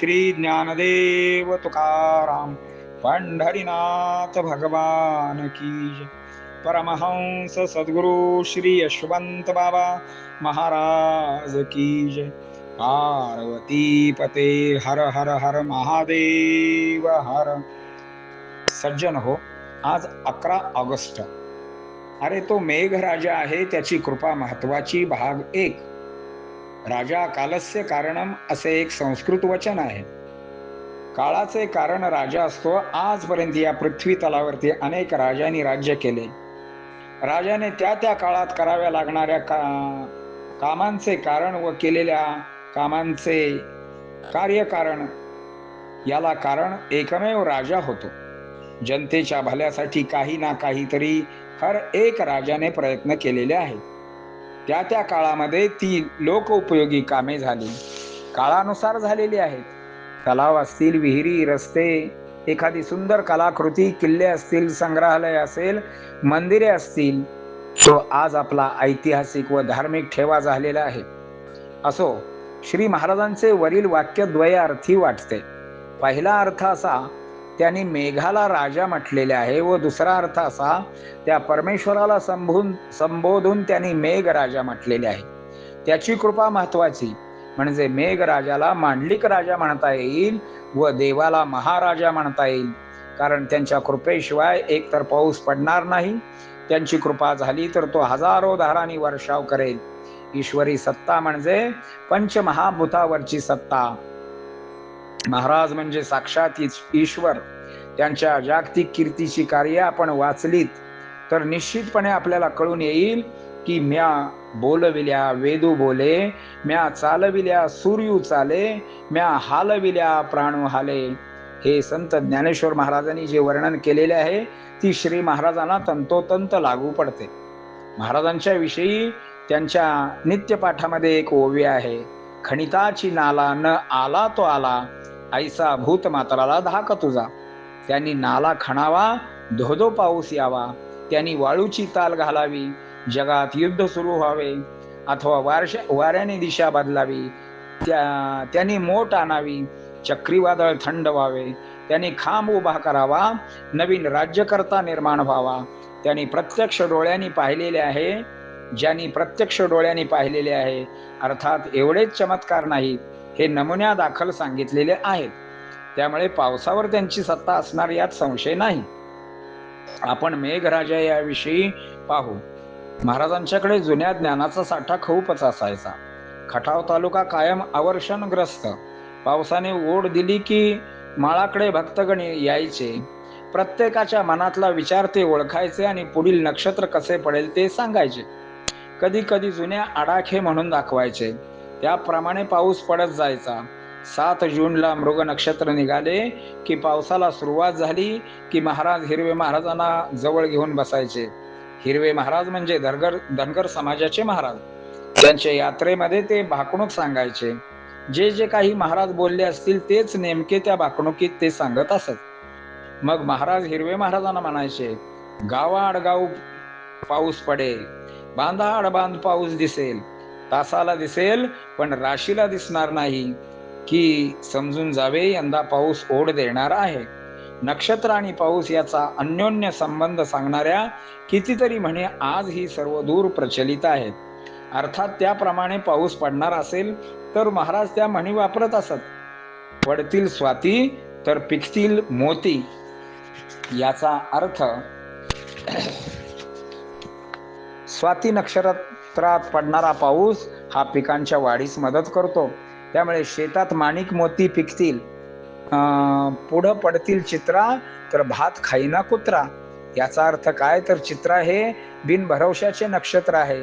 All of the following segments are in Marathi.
श्री ज्ञानदेव तुकाराम पंढरीनाथ भगवान की जय. परमहंस सद्गुरु श्री यशवंत बाबा महाराज की जय। पार्वती पते हर हर हर महादेव हर। सज्जन हो आज अकरा ऑगस्ट. अरे तो मेघराजा आहे त्याची कृपा महत्वाची भाग एक. राजा कालस्य कारणम असे एक संस्कृत वचन आहे. काळाचे कारण राजा असतो आजपर्यंत या पृथ्वी तलावरती अनेक राजांनी राज्य केले. राजाने त्या त्या काळात कराव्या लागणाऱ्या का कामांचे कारण व केलेल्या कामांचे कार्यकारण याला कारण एकमेव राजा होतो. जनतेच्या भल्यासाठी काही ना काहीतरी हर एक राजाने प्रयत्न केलेले आहेत. त्या त्या काळामध्ये ती लोकउपयोगी कामे झाली. काळानुसार झालेली आहेत. तलाव असतील विहिरी रस्ते एखादी सुंदर कलाकृती किल्ले असतील संग्रहालय असेल मंदिरे असतील तो आज आपला ऐतिहासिक व धार्मिक ठेवा झालेला आहे. असो श्री महाराजांचे वरील वाक्य द्वयार्थी वाटते. पहिला अर्थ असा त्यांनी मेघाला राजा म्हटलेले आहे व दुसरा अर्थ असा त्या परमेश्वराला संबोधून संबोधून त्यांनी मेघ राजा म्हटलेले आहे. त्याची कृपा महत्वाची म्हणजे मेघ राजाला मांडलिक राजा म्हणता येईल व देवाला महाराजा म्हणता येईल. कारण त्यांच्या कृपेशिवाय एकतर पाऊस पडणार नाही त्यांची कृपा झाली तर तो हजारो धारांनी वर्षाव करेल. ईश्वरी सत्ता म्हणजे पंचमहाभूतावरची सत्ता. महाराज म्हणजे साक्षात ईश्वर. त्यांच्या जागतिक कीर्तीची कार्य आपण वाचलीत. तर निश्चितपणे आपल्याला कळून येईल की म्या बोलविल्या वेदू बोले म्या चालविल्या सूर्यू चाले म्या हालविल्या प्राणू हाले. हे संत ज्ञानेश्वर महाराजांनी जे वर्णन केलेले आहे ती श्री महाराजांना तंतोतंत लागू पडते. महाराजांच्या विषयी त्यांच्या नित्यपाठामध्ये एक ओवी आहे. खणिताची नाला न आला तो आला ऐसा भूत मात्राला धाक तुझा. त्यांनी नाला खणावा धोधो पाऊस यावा. त्यांनी वाळूची ताल घालावी जगात युद्ध सुरू व्हावे. अथवा वारश वाऱ्याने दिशा बदलावी. त्या त्यांनी मोठ आणावी चक्रीवादळ थंड व्हावे. त्यांनी खांब उभा करावा नवीन राज्यकर्ता निर्माण व्हावा. त्यांनी प्रत्यक्ष डोळ्यांनी पाहिलेले आहे ज्यांनी प्रत्यक्ष डोळ्यांनी पाहिलेले आहे. अर्थात एवढेच चमत्कार नाहीत. हे नमुन्या दाखल सांगितलेले आहेत. त्यामुळे पावसावर त्यांची सत्ता असणार यात संशय नाही. आपण मेघराजा याविषयी पाहू. महाराजांच्याकडे जुन्या ज्ञानाचा साठा खूपच असायचा. खटाव तालुका कायम अवर्षणग्रस्त पावसाने ओढ दिली की माळाकडे भक्तगणे यायचे. प्रत्येकाच्या मनातला विचार ते ओळखायचे आणि पुढील नक्षत्र कसे पडेल ते सांगायचे. कधी कधी जुन्या आडाखे म्हणून दाखवायचे. त्याप्रमाणे पाऊस पडत जायचा. सात जूनला मृग नक्षत्र निघाले की पावसाला सुरुवात झाली की महाराज हिरवे महाराजांना जवळ घेऊन बसायचे. हिरवे महाराज म्हणजे धनगर धनगर समाजाचे महाराज. त्यांच्या यात्रेमध्ये ते भाकणूक सांगायचे. जे जे काही महाराज बोलले असतील तेच नेमके त्या भाकणुकीत ते सांगत असत. मग महाराज हिरवे महाराजांना म्हणायचे गावाआडगाव पाऊस पडेल. बांधाड बांध पाऊस दिसेल. तासाला दिसेल पण राशीला दिसणार नाही. की समजून जावे यंदा पाऊस ओढ देणार आहे. नक्षत्र आणि पाऊस याचा अन्योन्य संबंध सांगणाऱ्या कितीतरी म्हणे आजही सर्व दूर प्रचलित आहेत. अर्थात त्याप्रमाणे पाऊस पडणार असेल तर महाराज त्या म्हणी वापरत असत. पडतील स्वाती तर पिकतील मोती. याचा अर्थ स्वाती क्षेत्रात पडणारा पाऊस हा पिकांच्या वाढीस मदत करतो. त्यामुळे शेतात माणिक मोती पिकतील. पुढं पडतील चित्रा तर भात खाईना कुत्रा. याचा अर्थ काय? तर चित्रा हे बिनभरवशाचे नक्षत्र आहे.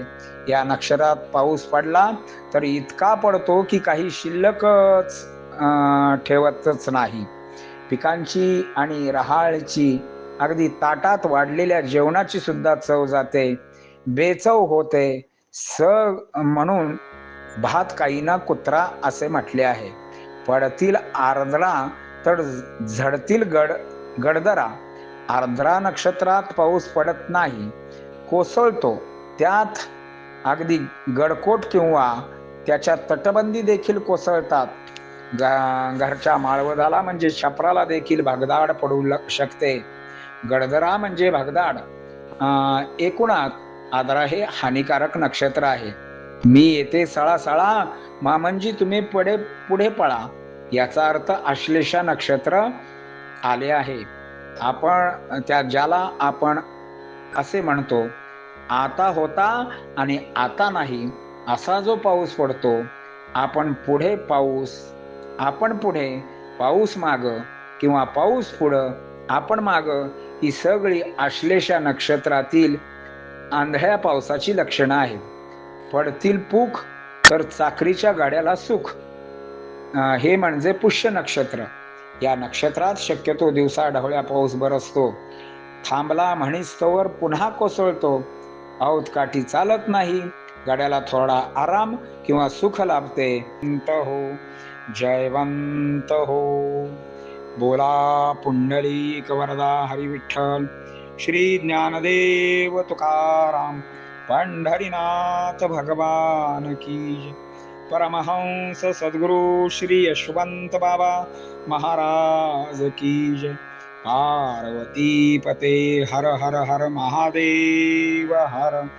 या नक्षत्रात पाऊस पडला तर इतका पडतो की काही शिल्लकच ठेवतच नाही. पिकांची आणि रहाळची अगदी ताटात वाढलेल्या जेवणाची सुद्धा चव जाते. बेचव होते. स म्हणून भात काहीना कुत्रा असे म्हटले आहे. पडतील आर्द्रा तर झडतील गड गडदरा. आर्द्रा नक्षत्रात पाऊस पडत नाही. कोसळतो. त्यात अगदी गडकोट किंवा त्याच्या तटबंदी देखील कोसळतात. घरच्या माळवदाला म्हणजे छपराला देखील भगदाड पडू शकते. गडदरा म्हणजे भगदाड. एकूणात आदरा हे हानिकारक नक्षत्र आहे. मी येते सळा सळा मामनजी तुम्ही पुढे पुढे पळा. याचा अर्थ आश्लेषा नक्षत्र आले आहे. आपण त्या ज्याला आपण असे म्हणतो आता होता आणि आता नाही असा जो पाऊस पडतो आपण पुढे पाऊस आपण पुढे पाऊस माग किंवा पाऊस पुढं आपण माग ही सगळी आश्लेषा नक्षत्रातील आंधळ्या पावसाची लक्षणं आहेत. पडतील पूख तर चाकरीच्या गाड्याला सुख. हे म्हणजे पुष्य नक्षत्र. या नक्षत्रात शक्यतो दिवसा ढवळ्या पाऊस बरसतो थांबला म्हणीस्तवर पुन्हा कोसळतो. औत काठी चालत नाही. गाड्याला थोडा आराम किंवा सुख लाभते. हो. जयवंत हो. बोला पुंडलिक वरदा हरी विठ्ठल श्री ज्ञानदेव तुकाराम पंढरीनाथ भगवान की परमहंस सद्गुरु श्री यशवंत बाबा महाराज की जय। पार्वती पते हर हर हर महादेव हर।